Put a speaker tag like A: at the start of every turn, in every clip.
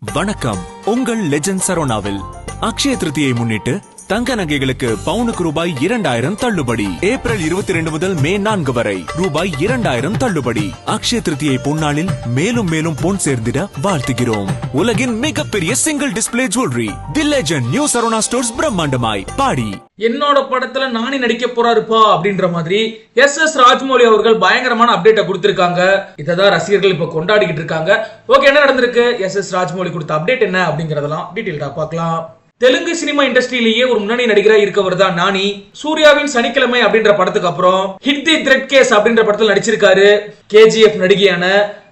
A: வணக்கம். உங்கள் லெஜண்ட் சரோனாவில் அக்ஷய திருத்தியை முன்னிட்டு தங்க நகைகளுக்கு பவுனுக்கு ரூபாய் இரண்டாயிரம் தள்ளுபடி. ஏப்ரல் இருபத்தி ரெண்டு முதல் மே நான்கு வரை ரூபாய் இரண்டாயிரம் தள்ளுபடி. அக்ஷய திருத்தியை பொன்னாளில் மேலும் மேலும் பொன் சேர்ந்திட வாழ்த்துகிறோம். உலகின் மிகப்பெரிய single display jewellery the legend new Saravana stores பிரம்மாண்டமாய் பாடி.
B: என்னோட படத்துல நானே நடிக்க போறாருப்பா அப்படின்ற மாதிரி எஸ் எஸ் ராஜ்மௌலி அவர்கள் பயங்கரமான அப்டேட்டை கொடுத்திருக்காங்க. இததான் ரசிகர்கள் இப்ப கொண்டாடிக்கிட்டு இருக்காங்க. ஓகே என்ன நடந்திருக்கு? எஸ் எஸ் ராஜ்மௌலி கொடுத்த அப்டேட் என்ன அப்படிங்கறதெல்லாம் டீட்டெயில்டா பார்க்கலாம். தெலுங்கு சினிமா இண்டஸ்ட்ரியிலேயே ஒரு முன்னணி நடிகரா இருக்கவர் தான் நானி. சூர்யாவின் சனிக்கிழமை அப்படின்ற படத்துக்கு அப்புறம் ஹிட் தி த்ரெட் கேஸ் அப்படின்ற படத்தில் நடிச்சிருக்காரு கேஜிஎஃப் நடிகையான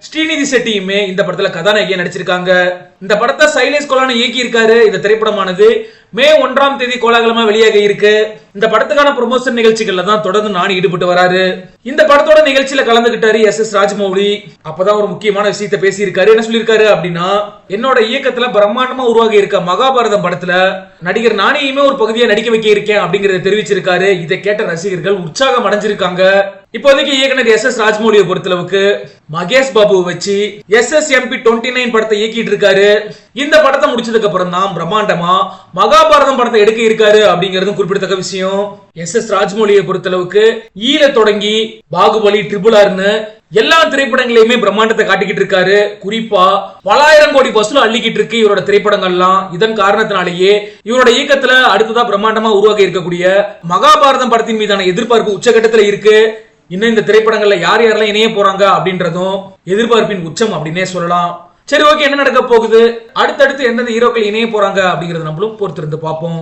B: ஸ்ரீநிதி செட்டியுமே இந்த படத்துல கதாநாயகியா நடிச்சிருக்காங்க. இந்த படத்தை சைலேஷ் கொலான இயக்கி இருக்காரு இந்த திரைப்படமானது மே ஒன்றாம் தேதி கோலாகலமா வெளியாக இருக்கு. இந்த படத்துக்கான ப்ரொமோஷன் நிகழ்ச்சிகள்ல தான் தொடர்ந்து நானி ஈடுபட்டு வராரு. இந்த படத்தோட நிகழ்ச்சியில கலந்துகிட்டாரு எஸ் எஸ் ராஜமௌலி. அப்பதான் ஒரு முக்கியமான விஷயத்த பேசியிருக்காரு. என்ன சொல்லியிருக்காரு அப்படின்னா என்னோட இயக்கத்துல பிரம்மாண்டமா உருவாகி இருக்க மகாபாரதம் படத்துல நடிகர் நானியுமே ஒரு பகுதியை நடிக்க வைக்க இருக்கேன் அப்படிங்கறத தெரிவிச்சிருக்காரு. இதை கேட்ட ரசிகர்கள் உற்சாகம் அடைஞ்சிருக்காங்க. இப்போதைக்கு இயக்குனர் எஸ் எஸ் ராஜமௌலியை பொறுத்தளவுக்கு மகேஷ் பாபு வச்சு S S MB twenty nine படத்தை இயக்கிட்டு இருக்காரு. இந்த படத்தை முடிச்சதுக்கு அப்புறம் தான் பிரம்மாண்டமா மகாபாரதம் படத்தை எடுக்க இருக்காரு அப்படிங்கிறதும் குறிப்பிடத்தக்க விஷயம். எஸ் எஸ் ராஜமௌலியை பொறுத்தளவுக்கு ஈழ தொடங்கி பாகுபலி ட்ரிபிள் ஆர்னு எல்லா திரைப்படங்களையுமே பிரம்மாண்டத்தை காட்டிக்கிட்டு இருக்காரு. குறிப்பா பலாயிரம் கோடி வசூல் அள்ளிக்கிட்டு இருக்கு இவரோட திரைப்படங்கள்லாம். இதன் காரணத்தினாலேயே இவரோட இயக்கத்துல அடுத்ததா பிரம்மாண்டமா உருவாகி இருக்கக்கூடிய மகாபாரதம் படத்தின் மீதான எதிர்பார்ப்பு உச்சகட்டத்துல இருக்கு. இன்னும் இந்த திரைப்படங்கள்ல யார் யாரெல்லாம் இணைய போறாங்க அப்படின்றதும் எதிர்பார்ப்பின் உச்சம் அப்படின்னே சொல்லலாம். சரி ஓகே என்ன நடக்க போகுது? அடுத்தடுத்து எந்தெந்த ஹீரோக்கள் இணைய போறாங்க அப்படிங்கறத நம்மளும் பொறுத்திருந்து பார்ப்போம்.